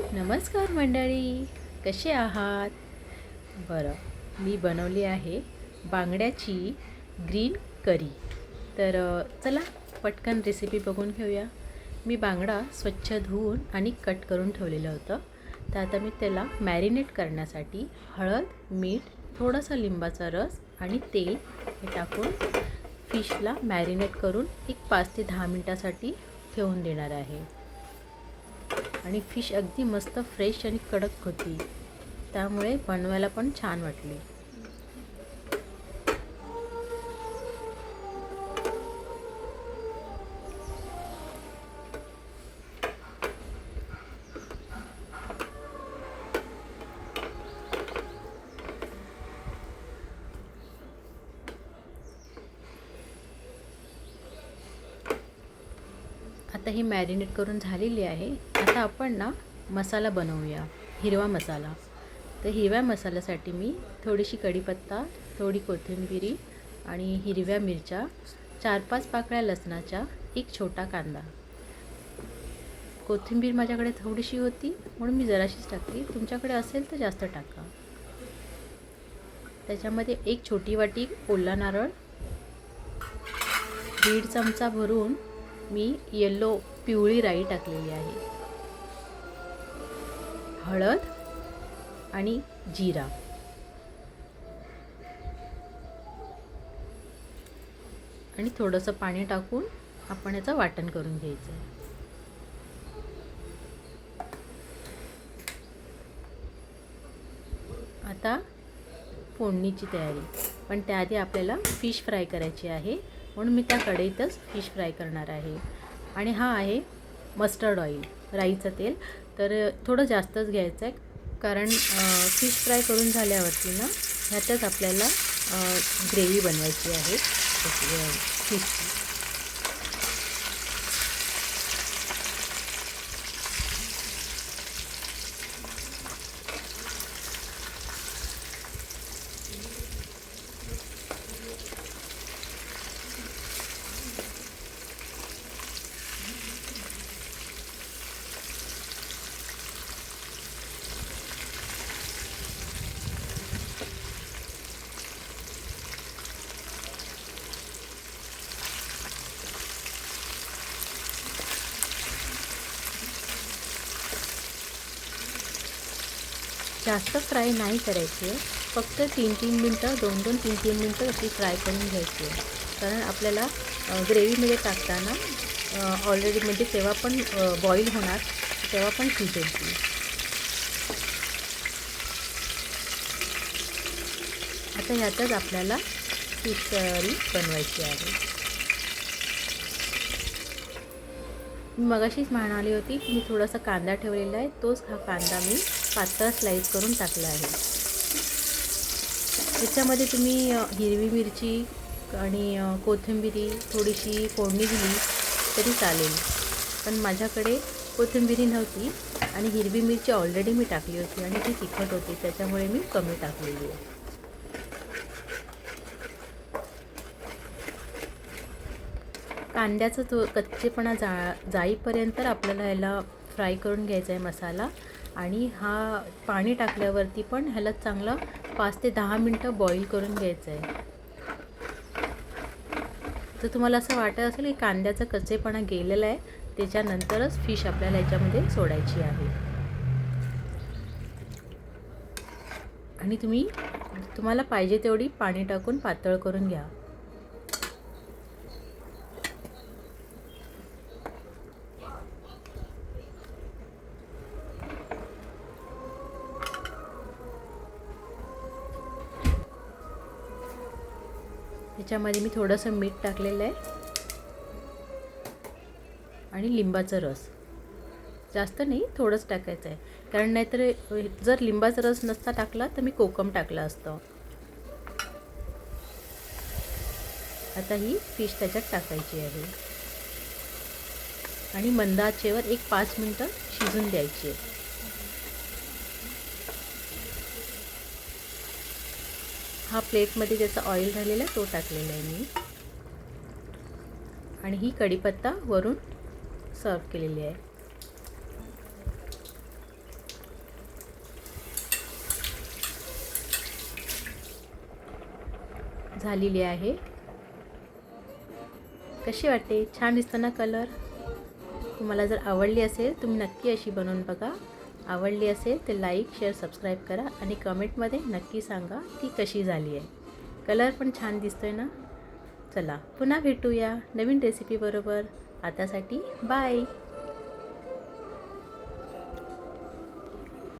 नमस्कार मंडळी कसे आहात? बरं मी बनवली आहे बांगड्याची ग्रीन करी. तर चला पटकन रेसिपी बघून घेऊया. मी बांगडा स्वच्छ धुवून आणि कट करून ठेवलेलं होतं. तर आता मी त्याला मॅरिनेट करण्यासाठी हळद मीठ थोडासा लिंबाचा रस आणि तेल हे टाकून फिशला मॅरिनेट करून एक पाच ते दहा मिनटासाठी ठेवून देणार आहे. आणि फिश अगदी मस्त फ्रेश आणि कडक होती. त्यामुळे बनवायला पण छान वाटली. आता ही मॅरिनेट करून झालेली आहे. आता आपण ना मसाला बनवूया हिरवा मसाला. तर हिरव्या मसाल्यासाठी मी थोडीशी कढीपत्ता थोडी कोथिंबिरी आणि हिरव्या मिरच्या चार पाच पाकळ्या लसणाच्या एक छोटा कांदा. कोथिंबीर माझ्याकडे थोडीशी होती म्हणून मी जराशीच टाकली तुमच्याकडे असेल तर जास्त टाका. त्याच्यामध्ये एक छोटी वाटी ओला नारळ दीड चमचा भरून मी येल्लो पिवळी राई टाकलेली आहे. हळद आणि जिरा. आणि थोडंसं पाणी टाकून आपण याचं वाटण करून घ्यायचं. आहे आता फोडणीची तयारी. पण त्याआधी आपल्याला फिश फ्राय करायची आहे. म्हणून मी त्या कढईतच फिश फ्राय करणार आहे. आणि हा आहे मस्टर्ड ऑइल राईचं तेल. तर थोडं जास्तच घ्यायचं आहे कारण फिश फ्राय करून झाल्यावरती ना ह्यातच आपल्याला ग्रेव्ही बनवायची आहे. फिशची जास्त फ्राय नाही करायची. आहे फक्त तीन तीन मिनटं दोन दोन तीन तीन मिनटं अशी फ्राय करून घ्यायची. आहे कारण आपल्याला ग्रेव्हीमध्ये टाकताना ऑलरेडी म्हणजे तेव्हा पण बॉईल होणार तेव्हा पण शिजेल ती आता ह्यातच आपल्याला फिश करी बनवायची आहे. मी मगाशीच म्हणाली होती की मी थोडासा कांदा ठेवलेला आहे तोच हा कांदा मी. पातळ स्लाईस करून टाकलं आहे. त्याच्यामध्ये तुम्ही हिरवी मिरची आणि कोथिंबिरी थोडीशी फोडणी दिली तरी चालेल. पण माझ्याकडे कोथिंबिरी नव्हती आणि हिरवी मिरची ऑलरेडी मी टाकली होती आणि ती तिखट होती त्याच्यामुळे मी कमी टाकलेली आहे. कांद्याचं तो कच्चेपणा जा जाईपर्यंत आपल्याला ह्याला फ्राय करून घ्यायचा आहे मसाला. आणि हा पाणी टाकल्यावरती पण ह्याला चांगलं पाच ते दहा मिनटं बॉईल करून घ्यायचं आहे. तर तुम्हाला असं वाटत असेल की कांद्याचा कच्चेपणा गेलेला आहे त्याच्यानंतरच फिश आपल्याला याच्यामध्ये सोडायची आहे. आणि तुम्ही तुम्हाला पाहिजे तेवढी पाणी टाकून पातळ करून घ्या. त्याच्यामध्ये मी थोडंसं मीठ टाकलेलं आहे. आणि लिंबाचा रस. जास्त नाही थोडंच टाकायचं आहे. कारण नाहीतर जर लिंबाचा रस नसता टाकला तर मी कोकम टाकलं असतं. आता ही फिश त्याच्यात टाकायची आहे. आणि मंद आचेवर एक पाच मिनटं शिजून द्यायची आहे. हा प्लेटमध्ये ज्याचा ऑइल झालेला तो टाकलेला आहे मी. आणि ही कढीपत्ता वरून सर्व केलेली आहे. झालेली आहे. कशी वाटते? छान दिसतं ना कलर तुम्हाला जर आवडली असेल तुम्ही नक्की अशी बनवून बघा. आवडली असेल तर लाईक शेअर सबस्क्राईब करा आणि कमेंटमध्ये नक्की सांगा की कशी झाली आहे. कलर पण छान दिसतो आहे ना? चला पुन्हा भेटूया नवीन रेसिपीबरोबर आतासाठी बाय